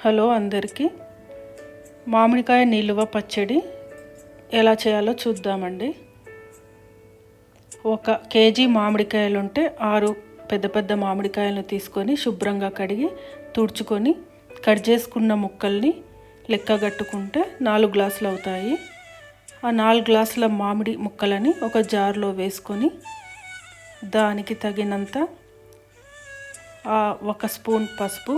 Hello అందరికీ. మామిడికాయ నిలువ పచ్చడి ఎలా చేయాలో చూద్దామండి. ఒక కేజీ మామిడికాయలు ఉంటే ఆరు పెద్ద పెద్ద మామిడికాయలను తీసుకొని శుభ్రంగా కడిగి తుడుచుకొని కట్ చేసుకున్న ముక్కల్ని లెక్కగట్టుకుంటే నాలుగు గ్లాసులు అవుతాయి. ఆ నాలుగు గ్లాసుల మామిడి ముక్కలని ఒక జార్లో వేసుకొని దానికి తగినంత ఆ ఒక స్పూన్ పసుపు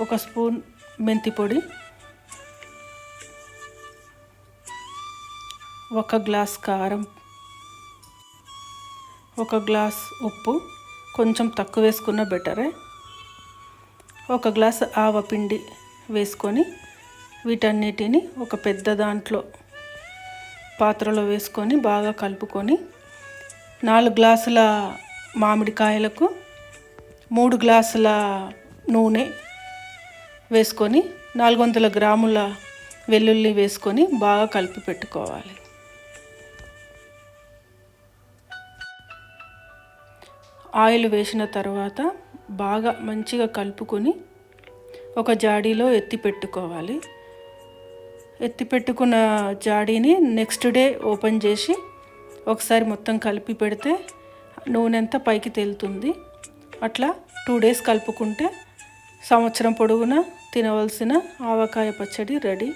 ఒక స్పూన్ మెంతి పొడి ఒక గ్లాస్ కారం ఒక గ్లాస్ ఉప్పు కొంచెం తక్కువ వేసుకున్న బెటరే. ఒక గ్లాస్ ఆవపిండి వేసుకొని వీటన్నిటిని ఒక పెద్ద దాంట్లో పాత్రలో వేసుకొని బాగా కలుపుకొని నాలుగు గ్లాసుల మామిడికాయలకు మూడు గ్లాసుల నూనె వేసుకొని నాలుగు వందల గ్రాముల వెల్లుల్లి వేసుకొని బాగా కలిపి పెట్టుకోవాలి. ఆయిల్ వేసిన తర్వాత బాగా మంచిగా కలుపుకొని ఒక జాడీలో ఎత్తి పెట్టుకోవాలి. ఎత్తి పెట్టుకున్న జాడీని నెక్స్ట్ డే ఓపెన్ చేసి ఒకసారి మొత్తం కలిపి పెడితే నూనె అంతా పైకి తేలుతుంది. అట్లా టూ డేస్ కలుపుకుంటే సంవత్సరం పొడవునా తినవలసిన ఆవకాయ పచ్చడి రెడీ.